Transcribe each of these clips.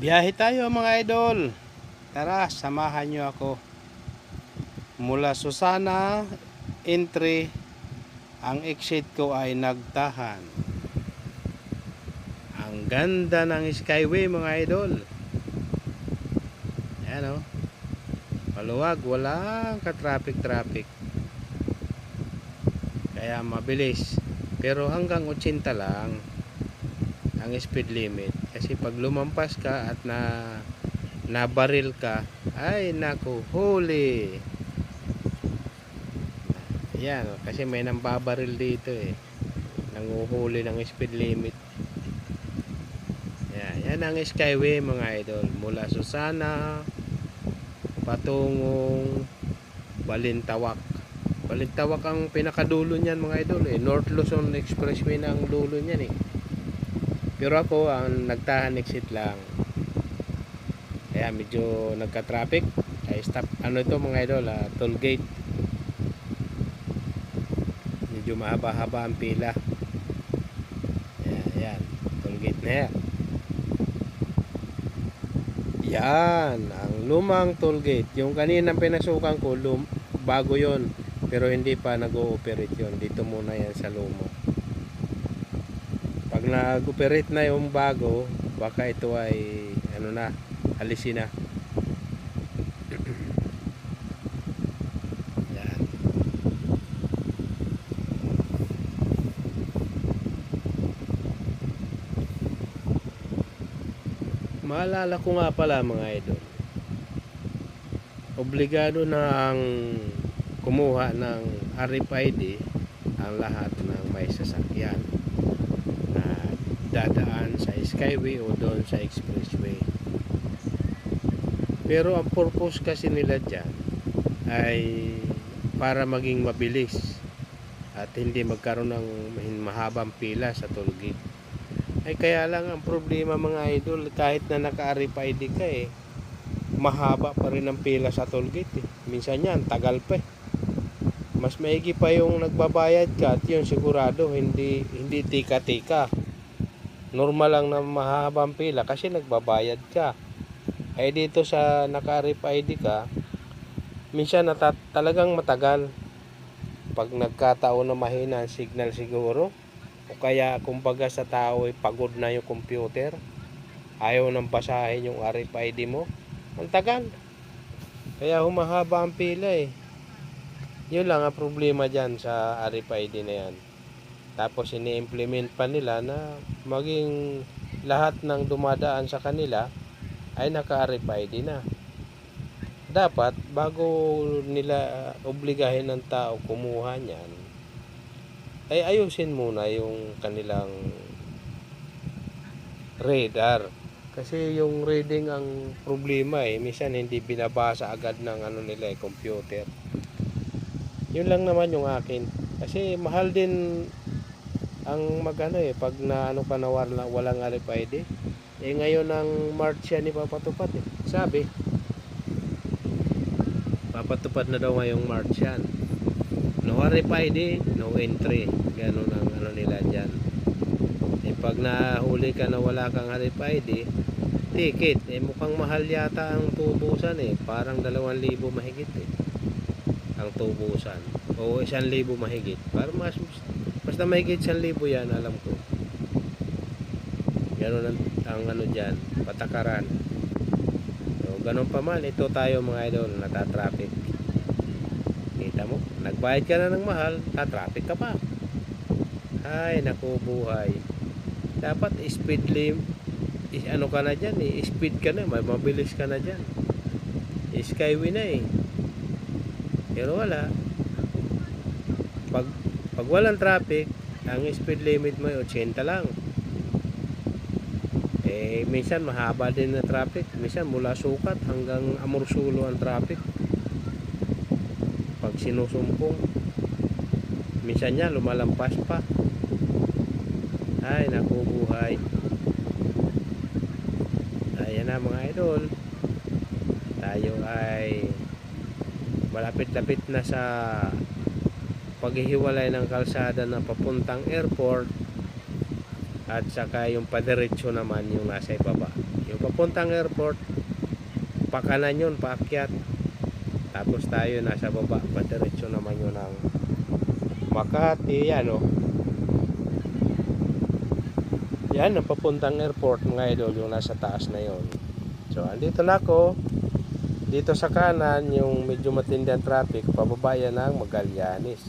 Biyahe tayo mga idol. Tara, samahan nyo ako. Mula Susana, entry, ang exit ko ay nagtahan. Ang ganda ng skyway mga idol. Ayan o. Maluwag, walang ka-traffic-traffic. Kaya mabilis. Pero hanggang 80 lang ang speed limit. Kasi pag lumampas ka at na nabaril ka, ay naku, huli. Yan, kasi may nambabaril dito eh. Nanguhuli ng speed limit. Yan, yan ang skyway mga idol. Mula Susana, patungong Balintawak. Balintawak ang pinakadulo niyan mga idol eh. North Luzon Expressway na ang dulo niyan eh. Pero ako ang nagtahan exit lang. Kaya medyo nagka-traffic. Ay stop. Ano ito mga idol, ah, toll gate. Medyo mahaba-haba ang pila. Ayan, ayan. Toll gate na yan. Yan, ang lumang toll gate. Yung kaninang pinasukan ko, lum bago yon Pero hindi pa nag-ooperate yon Dito muna yan sa lumo pag nag-operate na yung bago baka ito ay ano na alisin na. Maalala ko nga pala mga idol. Obligado na ang kumuha ng RFID ang lahat ng may sasakyan dadaan sa skyway o doon sa expressway. Pero ang purpose kasi nila dyan ay para maging mabilis at hindi magkaroon ng mahabang pila sa toll. Ay kaya lang ang problema mga idol kahit na naka-RFID ka eh mahaba pa rin ang pila sa toll eh. Minsan yan tagal pa eh mas maigi pa yung nagbabayad ka at yun sigurado hindi hindi tika-tika normal lang na mahabang pila kasi nagbabayad ka. Ay dito sa naka-RFID ka minsan nata- talagang matagal. Pag nagkataon na mahina ang signal siguro o kaya kumbaga sa tao ay pagod na yung computer ayaw nang basahin yung RFID mo ang tagal. Kaya humahaba ang pila eh. Yun lang ang problema dyan sa RFID na yan. Tapos ini-implement pa nila na maging lahat ng dumadaan sa kanila ay naka-RFID na. Dapat bago nila obligahin ng tao kumuha niyan ay ayusin muna yung kanilang radar. Kasi yung reading ang problema eh. Minsan hindi binabasa agad ng ano nila eh, computer yun lang naman yung akin kasi mahal din ang magano eh pag na ano ka na wala, walang RFID eh ngayon ang March yan ipapatupad eh. Sabi papatupad na daw ngayong March yan. No RFID no entry. Ganun ang ano nila dyan. Eh pag nahuli ka na wala kang RFID ticket. Eh mukhang mahal yata ang tubusan eh. Parang 2,000 mahigit eh. Ang tubusan. O isang libo mahigit. Para mas basta mahigit isang libo yan alam ko. Gano'n ang, ang ano dyan patakaran. So ganun pa man ito tayo mga idol natatraffic. Kita mo nagbayad ka na ng mahal tatraffic ka pa. Ay naku buhay. Dapat speed lim is, ano ka na dyan eh, speed ka na mabilis ka na dyan. Skyway na eh. Pero wala. Pag, pag walang traffic, ang speed limit mo ay 80 lang. Eh, minsan mahaba din na traffic. Minsan mula sukat hanggang amursulo ang traffic. Pag sinusumpong, minsan niya lumalampas pa. Ay, nakubuhay. Ayan na mga idol. Tayo ay malapit-lapit na sa paghihiwalay ng kalsada na papuntang airport At saka yung padiretso naman yung nasa ibaba. Yung papuntang airport, pakanan yun, paakyat. Tapos tayo nasa baba, padiretso naman yun ng Makati, yan o. Yan, ang papuntang airport mga idol, yung nasa taas na yon. So, andito na ako. Dito sa kanan, yung medyo matindi ang traffic, pababa yan ng Magallanes.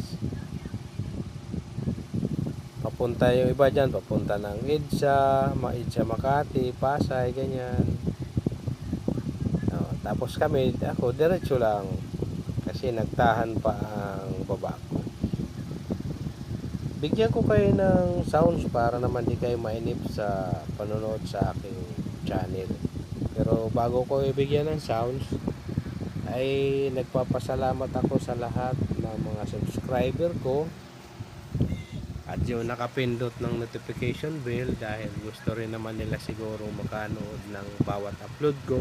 Papunta yung iba dyan, papunta ng EDSA, EDSA Makati, Pasay, ganyan. Oh, tapos kami, ako, diretso lang. Kasi nagtahan pa ang baba ko. Bigyan ko kayo ng sounds para naman di kayo mainip sa panonood sa aking channel. Pero bago ko ibigyan ng sounds, ay nagpapasalamat ako sa lahat ng mga subscriber ko. At yung nakapindot ng notification bell dahil gusto rin naman nila siguro makanood ng bawat upload ko.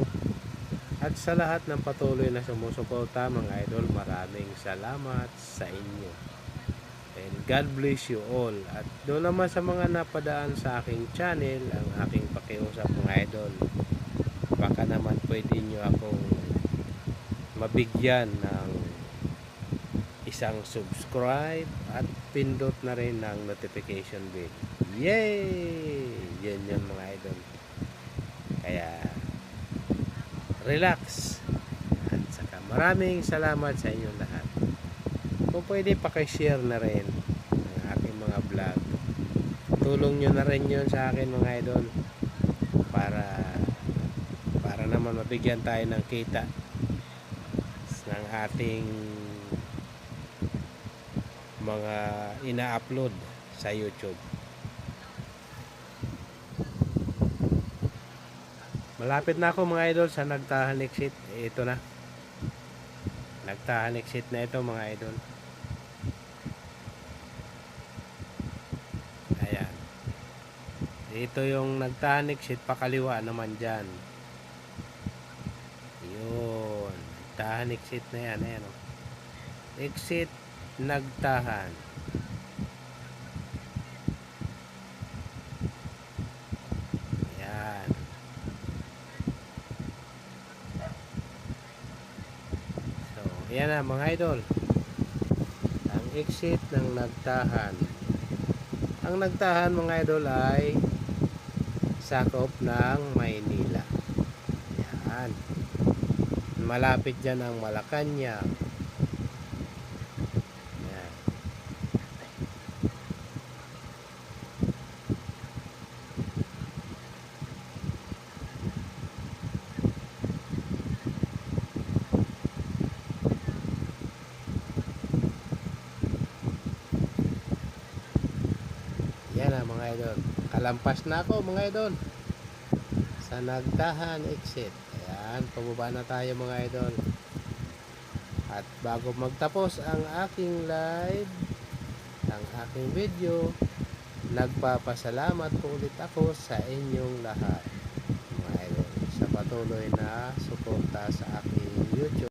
At sa lahat ng patuloy na sumusuporta mga idol maraming salamat sa inyo. And God bless you all. At doon naman sa mga napadaan sa aking channel ang aking pakiusap mga idol baka naman pwede nyo akong mabigyan ng isang subscribe at pindot na rin ng notification bell. Yay! Yan yun mga idol. Kaya relax. At saka maraming salamat sa inyong lahat. Kung pwede pakishare na rin ang aking mga vlog. Tulong nyo na rin yun sa akin mga idol para para naman mabigyan tayo ng kita ng ating mga ina-upload sa YouTube. Malapit na ako mga idol sa nagtahan exit. Ito na. Nagtahan exit na ito mga idol. Ayan. Ito yung nagtahan exit pakaliwa naman dyan. Nagtahan exit na yan. Ayan o. Exit nagtahan. Yan. So, yan na mga idol. Ang exit ng nagtahan. Ang nagtahan mga idol ay sakop ng Maynila. Yan. Malapit dyan ang Malacanang. Yan. Yan na mga idol. Kalampas na ako mga idol. Sa nagtahan exit. Ayan, pababa na tayo mga idol. At bago magtapos ang aking live, ang aking video, nagpapasalamat po ulit ako sa inyong lahat. Mga idol, sa patuloy na suporta sa aking YouTube.